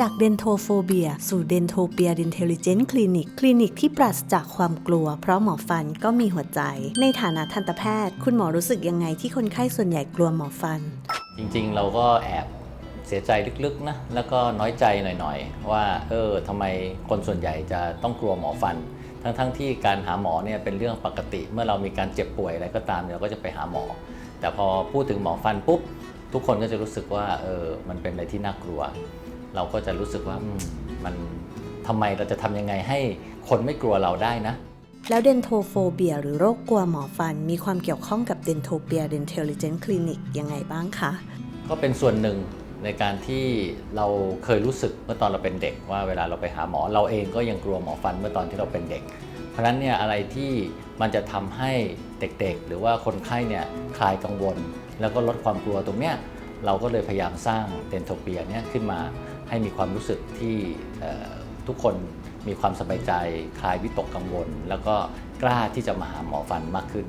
จากเดนโทโฟเบีย สู่เดนโทเปีย d ินเทล i เจน t ์คลินิก คลินิกที่ปราศจากความกลัว เพราะหมอฟันก็มีหัวใจ ในฐานะทันตแพทย์ คุณหมอรู้สึกยังไงที่คนไข้ส่วนใหญ่กลัวหมอฟัน จริงๆ เราก็แอบเสียใจลึกๆนะแล้วก็น้อยใจหน่อยๆ ว่าเออทำไมคนส่วนใหญ่จะต้องกลัวหมอฟัน ทั้งๆที่การหาหมอเนี่ยเป็นเรื่องปกติ เมื่อเรามีการเจ็บป่วยอะไรก็ตามเราก็จะไปหาหมอ แต่พอพูดถึงหมอฟันปุ๊บทุกคนก็จะรู้สึกว่าเออมันเป็นอะไรที่น่ากลัว เราก็จะรู้สึกว่าอืมมันทำไมเราจะทำยังไงให้คนไม่กลัวเราได้นะ แล้วเดนโทโฟเบียหรือโรคกลัวหมอฟัน มีความเกี่ยวข้องกับเดนโทเปีย d ินเทล i เจน t ์คลินิกยังไงบ้างคะ ก็เป็นส่วนหนึ่งในการที่เราเคยรู้สึกเมื่อตอนเราเป็นเด็กว่าเวลาเราไปหาหมอ เราเองก็ยังกลัวหมอฟันเมื่อตอนที่เราเป็นเด็ก เพราะฉะนั้นเนี่ยอะไรที่มันจะทำให้เด็กๆ หรือว่าคนไข้เนี่ยคลายกังวล แล้วก็ลดความกลัวตรงเนี้ยเราก็เลยพยายามสร้างเดนโทเปียเนี่ยขึ้นมา ให้มีความรู้สึกที่ทุกคนมีความสบายใจ คลายวิตกกังวล แล้วก็กล้าที่จะมาหาหมอฟันมากขึ้น